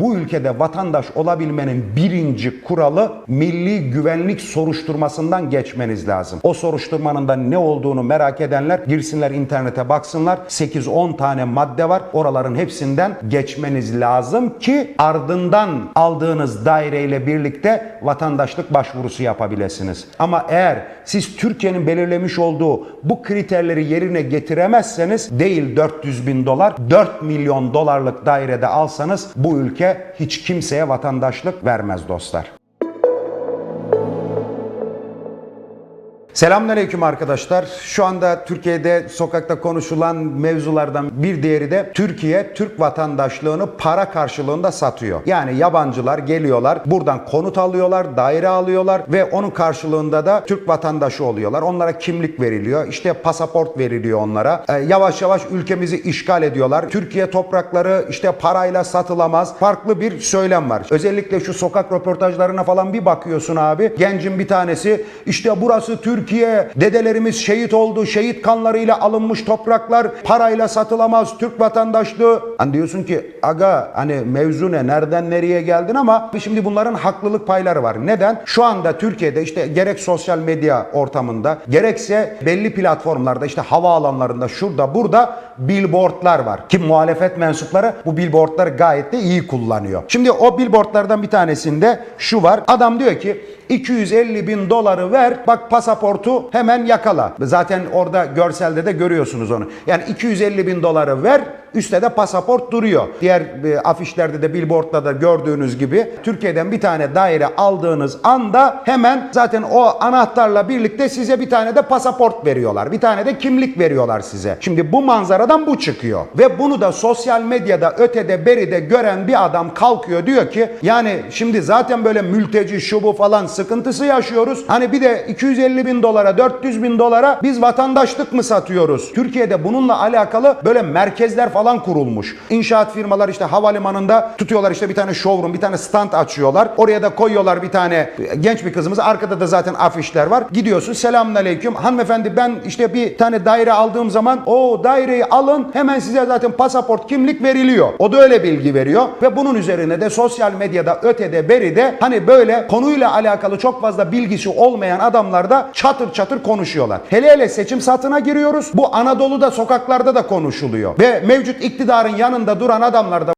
Bu ülkede vatandaş olabilmenin birinci kuralı milli güvenlik soruşturmasından geçmeniz lazım. O soruşturmanın da ne olduğunu merak edenler girsinler internete baksınlar. 8-10 tane madde var. Oraların hepsinden geçmeniz lazım ki ardından aldığınız daireyle birlikte vatandaşlık başvurusu yapabilirsiniz. Ama eğer siz Türkiye'nin belirlemiş olduğu bu kriterleri yerine getiremezseniz değil 400 bin dolar 4 milyon dolarlık dairede alsanız bu ülke hiç kimseye vatandaşlık vermez dostlar. Selamünaleyküm arkadaşlar. Şu anda Türkiye'de sokakta konuşulan mevzulardan bir diğeri de Türkiye Türk vatandaşlığını para karşılığında satıyor. Yani yabancılar geliyorlar, buradan konut alıyorlar, daire alıyorlar ve onun karşılığında da Türk vatandaşı oluyorlar. Onlara kimlik veriliyor, işte pasaport veriliyor onlara. Ee, yavaş yavaş ülkemizi işgal ediyorlar. Türkiye toprakları işte parayla satılamaz. Farklı bir söylem var. Özellikle şu sokak röportajlarına falan bir bakıyorsun abi. Gencin bir tanesi işte burası Türkiye, dedelerimiz şehit oldu, şehit kanlarıyla alınmış topraklar parayla satılamaz, Türk vatandaşlığı. Hani diyorsun ki aga hani mevzu ne, nereden nereye geldin ama şimdi bunların haklılık payları var. Neden? Şu anda Türkiye'de işte gerek sosyal medya ortamında gerekse belli platformlarda işte havaalanlarında şurada burada billboardlar var. Ki muhalefet mensupları bu billboardları gayet de iyi kullanıyor. Şimdi o billboardlardan bir tanesinde şu var. Adam diyor ki 250 bin doları ver bak pasaportu hemen yakala. Zaten orada görselde de görüyorsunuz onu. Yani 250 bin doları ver üstte de pasaport duruyor. Diğer e, afişlerde de billboardda da gördüğünüz gibi Türkiye'den bir tane daire aldığınız anda hemen zaten o anahtarla birlikte size bir tane de pasaport veriyorlar. Bir tane de kimlik veriyorlar size. Şimdi bu manzaradan bu çıkıyor. Ve bunu da sosyal medyada ötede beride gören bir adam kalkıyor diyor ki yani şimdi zaten böyle mülteci şu bu falan sıkıntısı yaşıyoruz. Hani bir de 250 bin dolara 400 bin dolara biz vatandaşlık mı satıyoruz? Türkiye'de bununla alakalı böyle merkezler falan kurulmuş. İnşaat firmalar işte havalimanında tutuyorlar işte bir tane showroom, bir tane stand açıyorlar. Oraya da koyuyorlar bir tane genç bir kızımız. Arkada da zaten afişler var. Gidiyorsun selamünaleyküm. Hanımefendi ben işte bir tane daire aldığım zaman o daireyi alın hemen size zaten pasaport kimlik veriliyor. O da öyle bilgi veriyor ve bunun üzerine de sosyal medyada ötede beride hani böyle konuyla alakalı çok fazla bilgisi olmayan adamlar da çatır çatır konuşuyorlar. Hele hele seçim satına giriyoruz. Bu Anadolu'da sokaklarda da konuşuluyor. Ve mevcut iktidarın yanında duran adamlar da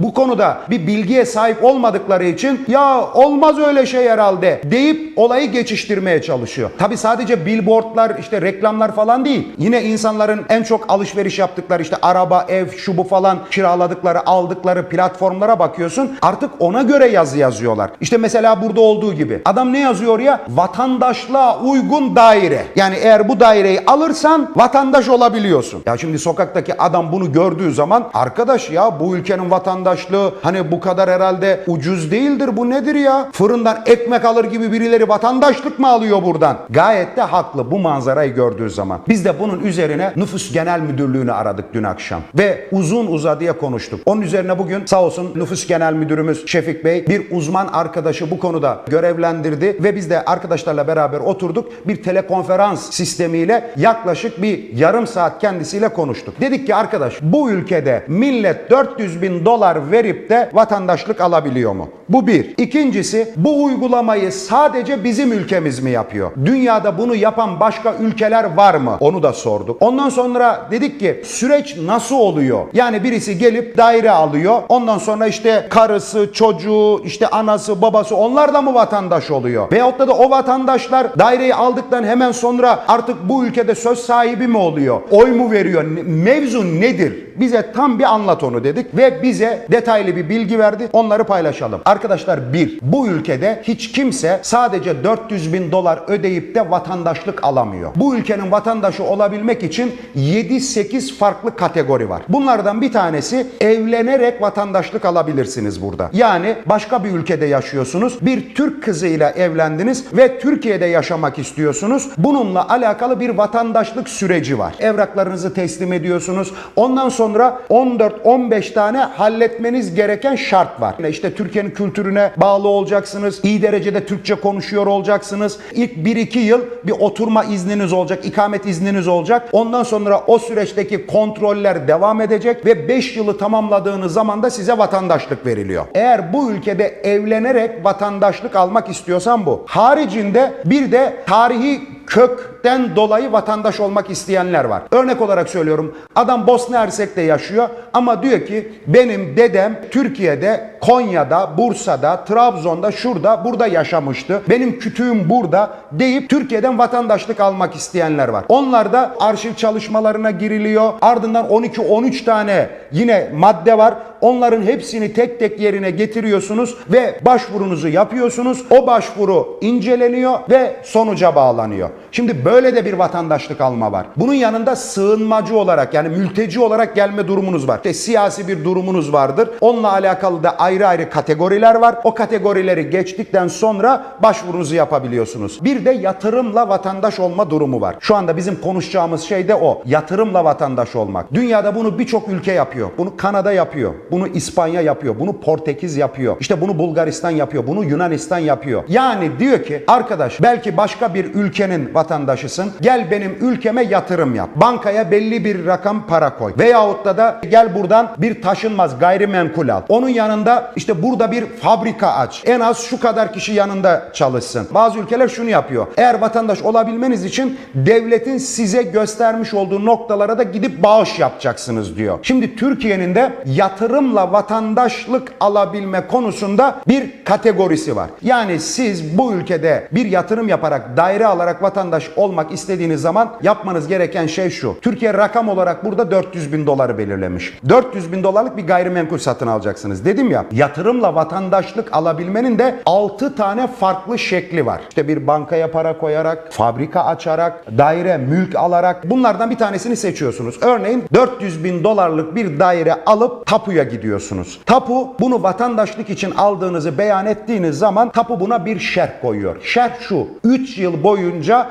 bu konuda bir bilgiye sahip olmadıkları için ya olmaz öyle şey herhalde deyip olayı geçiştirmeye çalışıyor. Tabi sadece billboardlar işte reklamlar falan değil. Yine insanların en çok alışveriş yaptıkları işte araba, ev, şu bu falan kiraladıkları, aldıkları platformlara bakıyorsun. Artık ona göre yazı yazıyorlar. İşte mesela burada olduğu gibi. Adam ne yazıyor ya? Vatandaşlığa uygun daire. Yani eğer bu daireyi alırsan vatandaş olabiliyorsun. Ya şimdi sokaktaki adam bunu gördüğü zaman arkadaş ya bu ülkenin vatandaşlığı hani bu kadar herhalde ucuz değildir bu nedir ya? Fırından ekmek alır gibi birileri vatandaşlık mı alıyor buradan? Gayet de haklı bu manzarayı gördüğü zaman. Biz de bunun üzerine nüfus genel müdürlüğünü aradık dün akşam. Ve uzun uzadıya konuştuk. Onun üzerine bugün sağ olsun nüfus genel müdürümüz Şefik Bey bir uzman arkadaşı bu konuda görevlendirdi ve biz de arkadaşlarla beraber oturduk. Bir telekonferans sistemiyle yaklaşık bir yarım saat kendisiyle konuştuk. Dedik ki arkadaş bu ülkede millet 400 bin dolar verip de vatandaşlık alabiliyor mu? Bu bir. İkincisi bu uygulamayı sadece bizim ülkemiz mi yapıyor? Dünyada bunu yapan başka ülkeler var mı? Onu da sorduk. Ondan sonra dedik ki süreç nasıl oluyor? Yani birisi gelip daire alıyor. Ondan sonra işte karısı, çocuğu, işte anası, babası onlar da mı vatandaş oluyor? Veyahut da, da o vatandaşlar daireyi aldıktan hemen sonra artık bu ülkede söz sahibi mi oluyor? Oy mu veriyor? Mevzu nedir? Bize tam bir anlat onu dedik ve bize detaylı bir bilgi verdi. Onları paylaşalım. Arkadaşlar bir, bu ülkede hiç kimse sadece 400 bin dolar ödeyip de vatandaşlık alamıyor. Bu ülkenin vatandaşı olabilmek için 7-8 farklı kategori var. Bunlardan bir tanesi evlenerek vatandaşlık alabilirsiniz burada. Yani başka bir ülkede yaşıyorsunuz. Bir Türk kızıyla evlendiniz ve Türkiye'de yaşamak istiyorsunuz. Bununla alakalı bir vatandaşlık süreci var. Evraklarınızı teslim ediyorsunuz. Ondan sonra 14-15 tane halletmeniz gereken şart var. İşte Türkiye'nin kültürüne bağlı olacaksınız. İyi derecede Türkçe konuşuyor olacaksınız. İlk 1-2 yıl bir oturma izniniz olacak, ikamet izniniz olacak. Ondan sonra o süreçteki kontroller devam edecek ve 5 yılı tamamladığınız zaman da size vatandaşlık veriliyor. Eğer bu ülkede evlenerek vatandaşlık almak istiyorsan bu. Haricinde bir de tarihi kökten dolayı vatandaş olmak isteyenler var. Örnek olarak söylüyorum. Adam Bosna Hersek'te yaşıyor ama diyor ki benim dedem Türkiye'de, Konya'da, Bursa'da, Trabzon'da, şurada, burada yaşamıştı. Benim kütüğüm burada deyip Türkiye'den vatandaşlık almak isteyenler var. Onlar da arşiv çalışmalarına giriliyor. Ardından 12-13 tane yine madde var. Onların hepsini tek tek yerine getiriyorsunuz ve başvurunuzu yapıyorsunuz. O başvuru inceleniyor ve sonuca bağlanıyor. Şimdi böyle de bir vatandaşlık alma var. Bunun yanında sığınmacı olarak yani mülteci olarak gelme durumunuz var. İşte siyasi bir durumunuz vardır. Onunla alakalı da ayrı ayrı kategoriler var. O kategorileri geçtikten sonra başvurunuzu yapabiliyorsunuz. Bir de yatırımla vatandaş olma durumu var. Şu anda bizim konuşacağımız şey de o. Yatırımla vatandaş olmak. Dünyada bunu birçok ülke yapıyor. Bunu Kanada yapıyor. Bunu İspanya yapıyor. Bunu Portekiz yapıyor. İşte bunu Bulgaristan yapıyor. Bunu Yunanistan yapıyor. Yani diyor ki arkadaş belki başka bir ülkenin vatandaşısın. Gel benim ülkeme yatırım yap. Bankaya belli bir rakam para koy. Veyahut da da gel buradan bir taşınmaz gayrimenkul al. Onun yanında işte burada bir fabrika aç. En az şu kadar kişi yanında çalışsın. Bazı ülkeler şunu yapıyor. Eğer vatandaş olabilmeniz için devletin size göstermiş olduğu noktalara da gidip bağış yapacaksınız diyor. Şimdi Türkiye'nin de yatırımla vatandaşlık alabilme konusunda bir kategorisi var. Yani siz bu ülkede bir yatırım yaparak daire alarak vatandaş olmak istediğiniz zaman yapmanız gereken şey şu. Türkiye rakam olarak burada 400 bin doları belirlemiş. 400 bin dolarlık bir gayrimenkul satın alacaksınız. Dedim ya yatırımla vatandaşlık alabilmenin de 6 tane farklı şekli var. İşte bir bankaya para koyarak, fabrika açarak, daire, mülk alarak bunlardan bir tanesini seçiyorsunuz. Örneğin 400 bin dolarlık bir daire alıp tapuya gidiyorsunuz. Tapu bunu vatandaşlık için aldığınızı beyan ettiğiniz zaman tapu buna bir şerh koyuyor. Şerh şu 3 yıl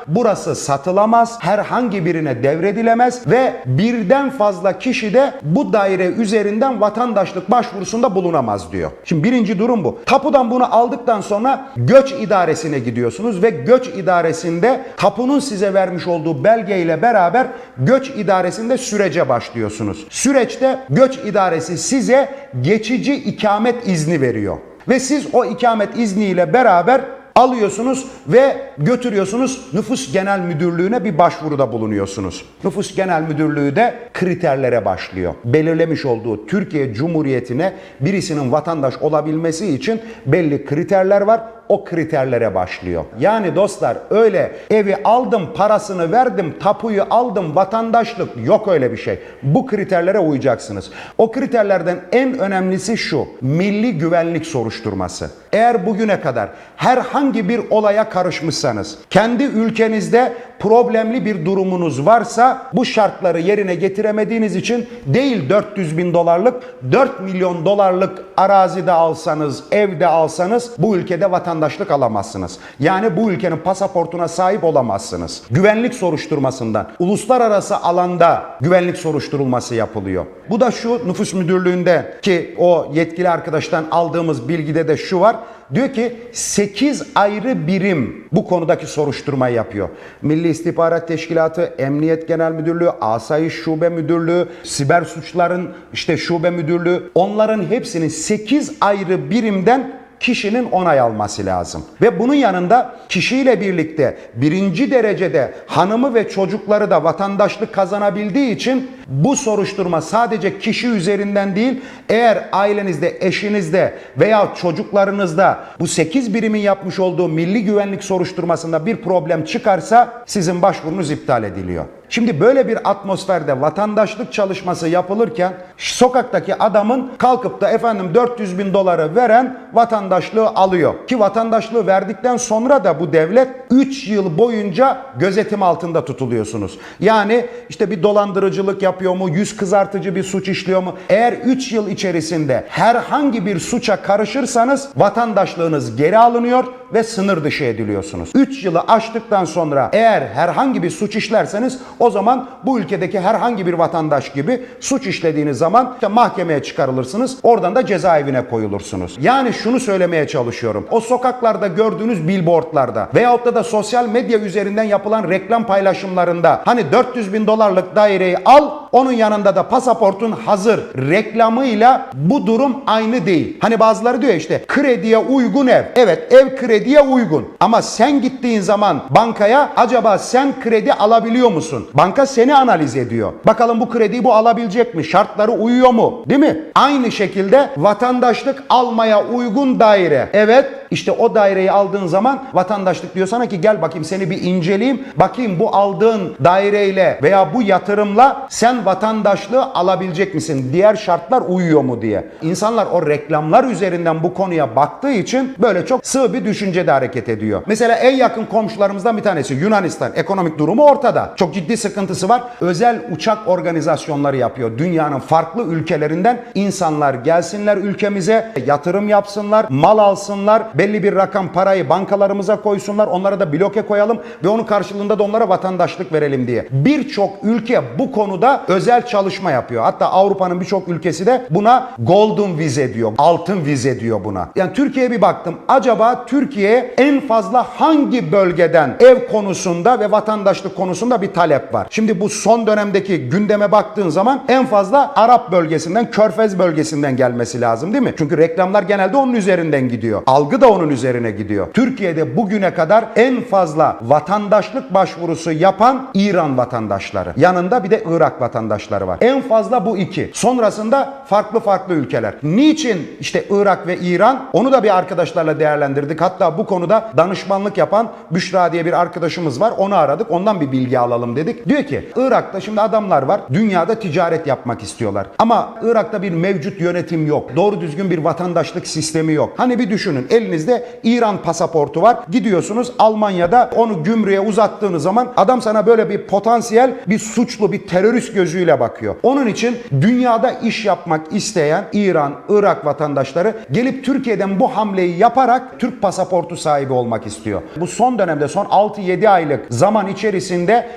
burası satılamaz, herhangi birine devredilemez ve birden fazla kişi de bu daire üzerinden vatandaşlık başvurusunda bulunamaz diyor. Şimdi birinci durum bu. Tapudan bunu aldıktan sonra göç idaresine gidiyorsunuz ve göç idaresinde tapunun size vermiş olduğu belgeyle beraber göç idaresinde sürece başlıyorsunuz. Süreçte göç idaresi size geçici ikamet izni veriyor. Ve siz o ikamet izniyle beraber alıyorsunuz ve götürüyorsunuz nüfus genel müdürlüğüne bir başvuruda bulunuyorsunuz. Nüfus genel müdürlüğü de kriterlere başlıyor. Belirlemiş olduğu Türkiye Cumhuriyeti'ne birisinin vatandaş olabilmesi için belli kriterler var o kriterlere başlıyor. Yani dostlar öyle evi aldım parasını verdim tapuyu aldım vatandaşlık yok öyle bir şey. Bu kriterlere uyacaksınız. O kriterlerden en önemlisi şu milli güvenlik soruşturması. Eğer bugüne kadar herhangi bir olaya karışmışsanız kendi ülkenizde problemli bir durumunuz varsa bu şartları yerine getiremediğiniz için değil 400 bin dolarlık 4 milyon dolarlık arazide alsanız evde alsanız bu ülkede vatandaşlık alamazsınız. Yani bu ülkenin pasaportuna sahip olamazsınız. Güvenlik soruşturmasından uluslararası alanda güvenlik soruşturulması yapılıyor. Bu da şu nüfus müdürlüğünde ki o yetkili arkadaştan aldığımız bilgide de şu var. Diyor ki 8 ayrı birim bu konudaki soruşturmayı yapıyor. Milli İstihbarat Teşkilatı, Emniyet Genel Müdürlüğü, Asayiş Şube Müdürlüğü, Siber Suçların işte Şube Müdürlüğü onların hepsinin 8 ayrı birimden kişinin onay alması lazım. Ve bunun yanında kişiyle birlikte birinci derecede hanımı ve çocukları da vatandaşlık kazanabildiği için bu soruşturma sadece kişi üzerinden değil eğer ailenizde, eşinizde veya çocuklarınızda bu 8 birimin yapmış olduğu milli güvenlik soruşturmasında bir problem çıkarsa sizin başvurunuz iptal ediliyor. Şimdi böyle bir atmosferde vatandaşlık çalışması yapılırken sokaktaki adamın kalkıp da efendim 400 bin doları veren vatandaşlığı alıyor. Ki vatandaşlığı verdikten sonra da bu devlet 3 yıl boyunca gözetim altında tutuluyorsunuz. Yani işte bir dolandırıcılık yapıyor mu, yüz kızartıcı bir suç işliyor mu? Eğer 3 yıl içerisinde herhangi bir suça karışırsanız vatandaşlığınız geri alınıyor ve sınır dışı ediliyorsunuz. 3 yılı aştıktan sonra eğer herhangi bir suç işlerseniz o zaman bu ülkedeki herhangi bir vatandaş gibi suç işlediğiniz zaman işte mahkemeye çıkarılırsınız. Oradan da cezaevine koyulursunuz. Yani şunu söylemeye çalışıyorum. O sokaklarda gördüğünüz billboardlarda veyahut da da sosyal medya üzerinden yapılan reklam paylaşımlarında hani 400 bin dolarlık daireyi al onun yanında da pasaportun hazır reklamıyla bu durum aynı değil. Hani bazıları diyor işte krediye uygun ev. Evet ev krediye uygun. Ama sen gittiğin zaman bankaya acaba sen kredi alabiliyor musun? Banka seni analiz ediyor. Bakalım bu krediyi bu alabilecek mi? Şartları uyuyor mu? Değil mi? Aynı şekilde vatandaşlık almaya uygun daire. Evet işte o daireyi aldığın zaman vatandaşlık diyor sana ki gel bakayım seni bir inceleyeyim. Bakayım bu aldığın daireyle veya bu yatırımla sen vatandaşlığı alabilecek misin? Diğer şartlar uyuyor mu diye. İnsanlar o reklamlar üzerinden bu konuya baktığı için böyle çok sığ bir düşüncede hareket ediyor. Mesela en yakın komşularımızdan bir tanesi Yunanistan. Ekonomik durumu ortada. Çok ciddi sıkıntısı var. Özel uçak organizasyonları yapıyor. Dünyanın farklı ülkelerinden insanlar gelsinler ülkemize, yatırım yapsınlar, mal alsınlar, belli bir rakam parayı bankalarımıza koysunlar, onlara da bloke koyalım ve onun karşılığında da onlara vatandaşlık verelim diye. Birçok ülke bu konuda özel çalışma yapıyor. Hatta Avrupa'nın birçok ülkesi de buna golden vize diyor. Altın vize diyor buna. Yani Türkiye'ye bir baktım. Acaba Türkiye'ye en fazla hangi bölgeden ev konusunda ve vatandaşlık konusunda bir talep var? Şimdi bu son dönemdeki gündeme baktığın zaman en fazla Arap bölgesinden, Körfez bölgesinden gelmesi lazım değil mi? Çünkü reklamlar genelde onun üzerinden gidiyor. Algı da onun üzerine gidiyor. Türkiye'de bugüne kadar en fazla vatandaşlık başvurusu yapan İran vatandaşları. Yanında bir de Irak vatandaşları var. En fazla bu iki. Sonrasında farklı farklı ülkeler. Niçin işte Irak ve İran? Onu da bir arkadaşlarla değerlendirdik. Hatta bu konuda danışmanlık yapan Büşra diye bir arkadaşımız var. Onu aradık. Ondan bir bilgi alalım dedik. Diyor ki Irak'ta şimdi adamlar var. Dünyada ticaret yapmak istiyorlar. Ama Irak'ta bir mevcut yönetim yok. Doğru düzgün bir vatandaşlık sistemi yok. Hani bir düşünün. Elinizde İran pasaportu var. Gidiyorsunuz Almanya'da onu gümrüğe uzattığınız zaman adam sana böyle bir potansiyel bir suçlu bir terörist gözüyle bakıyor. Onun için dünyada iş yapmak isteyen İran, Irak vatandaşları gelip Türkiye'den bu hamleyi yaparak Türk pasaportu sahibi olmak istiyor. Bu son dönemde son 6-7 aylık zaman içerisinde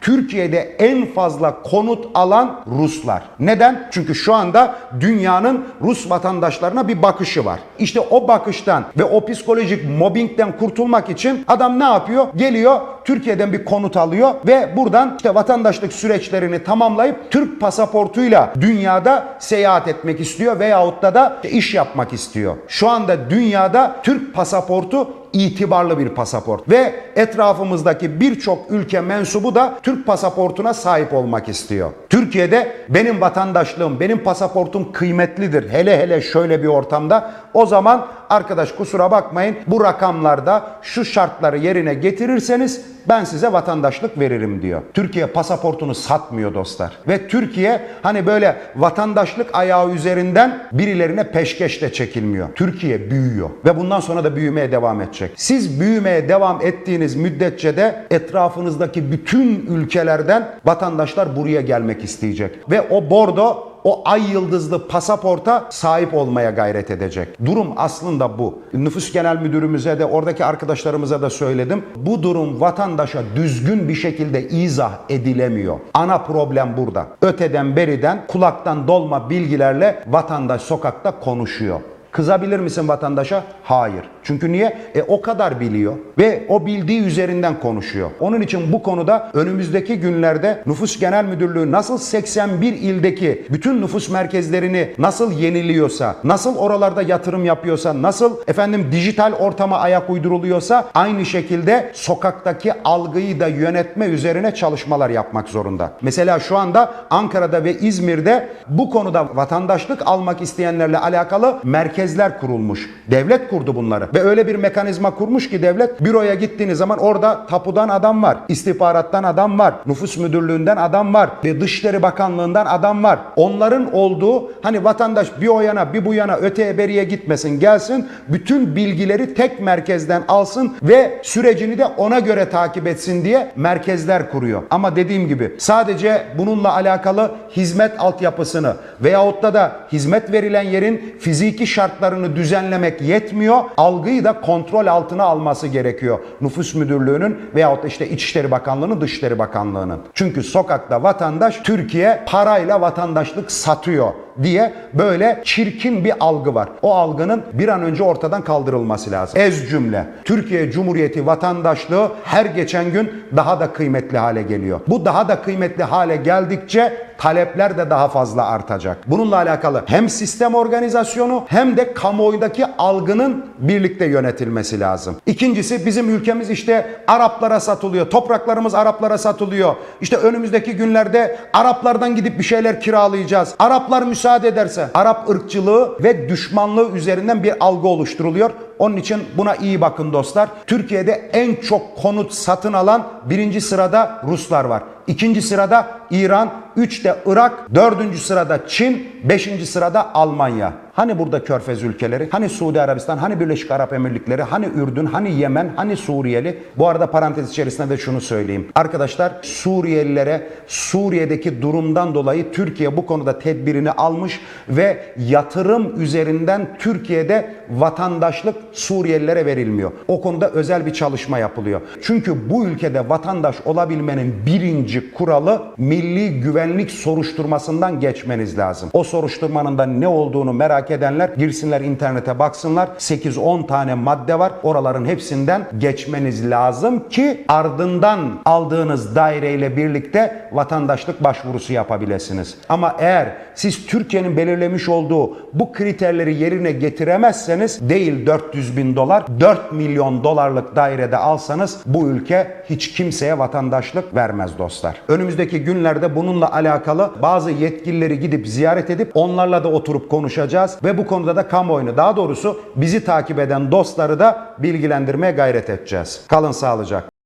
Türkiye'de en fazla konut alan Ruslar. Neden? Çünkü şu anda dünyanın Rus vatandaşlarına bir bakışı var. İşte o bakıştan ve o psikolojik mobbingden kurtulmak için adam ne yapıyor? Geliyor Türkiye'den bir konut alıyor ve buradan işte vatandaşlık süreçlerini tamamlayıp Türk pasaportuyla dünyada seyahat etmek istiyor veyahut da da iş yapmak istiyor. Şu anda dünyada Türk pasaportu itibarlı bir pasaport ve etrafımızdaki birçok ülke mensubu da Türk pasaportuna sahip olmak istiyor. Türkiye'de benim vatandaşlığım, benim pasaportum kıymetlidir. Hele hele şöyle bir ortamda o zaman arkadaş kusura bakmayın bu rakamlarda şu şartları yerine getirirseniz ben size vatandaşlık veririm diyor. Türkiye pasaportunu satmıyor dostlar. Ve Türkiye hani böyle vatandaşlık ayağı üzerinden birilerine peşkeş de çekilmiyor. Türkiye büyüyor ve bundan sonra da büyümeye devam edecek. Siz büyümeye devam ettiğiniz müddetçe de etrafınızdaki bütün ülkelerden vatandaşlar buraya gelmek isteyecek. Ve o bordo o ay yıldızlı pasaporta sahip olmaya gayret edecek. Durum aslında bu. Nüfus Genel Müdürümüze de oradaki arkadaşlarımıza da söyledim. Bu durum vatandaşa düzgün bir şekilde izah edilemiyor. Ana problem burada. Öteden beriden kulaktan dolma bilgilerle vatandaş sokakta konuşuyor. Kızabilir misin vatandaşa? Hayır. Çünkü niye? E o kadar biliyor ve o bildiği üzerinden konuşuyor. Onun için bu konuda önümüzdeki günlerde Nüfus Genel Müdürlüğü nasıl 81 ildeki bütün nüfus merkezlerini nasıl yeniliyorsa, nasıl oralarda yatırım yapıyorsa, nasıl efendim dijital ortama ayak uyduruluyorsa aynı şekilde sokaktaki algıyı da yönetme üzerine çalışmalar yapmak zorunda. Mesela şu anda Ankara'da ve İzmir'de bu konuda vatandaşlık almak isteyenlerle alakalı merkezler kurulmuş. Devlet kurdu bunları ve öyle bir mekanizma kurmuş ki devlet büroya gittiğiniz zaman orada tapudan adam var, istihbarattan adam var, nüfus müdürlüğünden adam var ve Dışişleri Bakanlığından adam var. Onların olduğu hani vatandaş bir o yana bir bu yana öteye beriye gitmesin gelsin bütün bilgileri tek merkezden alsın ve sürecini de ona göre takip etsin diye merkezler kuruyor. Ama dediğim gibi sadece bununla alakalı hizmet altyapısını veyahut da da hizmet verilen yerin fiziki şart şartlarını düzenlemek yetmiyor. Algıyı da kontrol altına alması gerekiyor. Nüfus Müdürlüğü'nün veyahut işte İçişleri Bakanlığı'nın, Dışişleri Bakanlığı'nın. Çünkü sokakta vatandaş Türkiye parayla vatandaşlık satıyor diye böyle çirkin bir algı var. O algının bir an önce ortadan kaldırılması lazım. Ez cümle. Türkiye Cumhuriyeti vatandaşlığı her geçen gün daha da kıymetli hale geliyor. Bu daha da kıymetli hale geldikçe talepler de daha fazla artacak. Bununla alakalı hem sistem organizasyonu hem de kamuoyundaki algının birlikte yönetilmesi lazım. İkincisi bizim ülkemiz işte Araplara satılıyor. Topraklarımız Araplara satılıyor. İşte önümüzdeki günlerde Araplardan gidip bir şeyler kiralayacağız. Araplar müsaade ederse Arap ırkçılığı ve düşmanlığı üzerinden bir algı oluşturuluyor. Onun için buna iyi bakın dostlar. Türkiye'de en çok konut satın alan birinci sırada Ruslar var. İkinci sırada İran, üçte Irak, dördüncü sırada Çin, beşinci sırada Almanya. Hani burada Körfez ülkeleri, hani Suudi Arabistan, hani Birleşik Arap Emirlikleri, hani Ürdün, hani Yemen, hani Suriyeli. Bu arada parantez içerisinde de şunu söyleyeyim. Arkadaşlar Suriyelilere Suriye'deki durumdan dolayı Türkiye bu konuda tedbirini almış ve yatırım üzerinden Türkiye'de vatandaşlık Suriyelilere verilmiyor. O konuda özel bir çalışma yapılıyor. Çünkü bu ülkede vatandaş olabilmenin birinci kuralı milli güvenlik soruşturmasından geçmeniz lazım. O soruşturmanın da ne olduğunu merak edenler girsinler internete baksınlar. 8-10 tane madde var. Oraların hepsinden geçmeniz lazım ki ardından aldığınız daireyle birlikte vatandaşlık başvurusu yapabilirsiniz. Ama eğer siz Türkiye'nin belirlemiş olduğu bu kriterleri yerine getiremezseniz değil 400 bin dolar 4 milyon dolarlık dairede alsanız bu ülke hiç kimseye vatandaşlık vermez dostlar. Önümüzdeki günlerde bununla alakalı bazı yetkilileri gidip ziyaret edip onlarla da oturup konuşacağız ve bu konuda da kamuoyunu daha doğrusu bizi takip eden dostları da bilgilendirmeye gayret edeceğiz. Kalın sağlıcakla.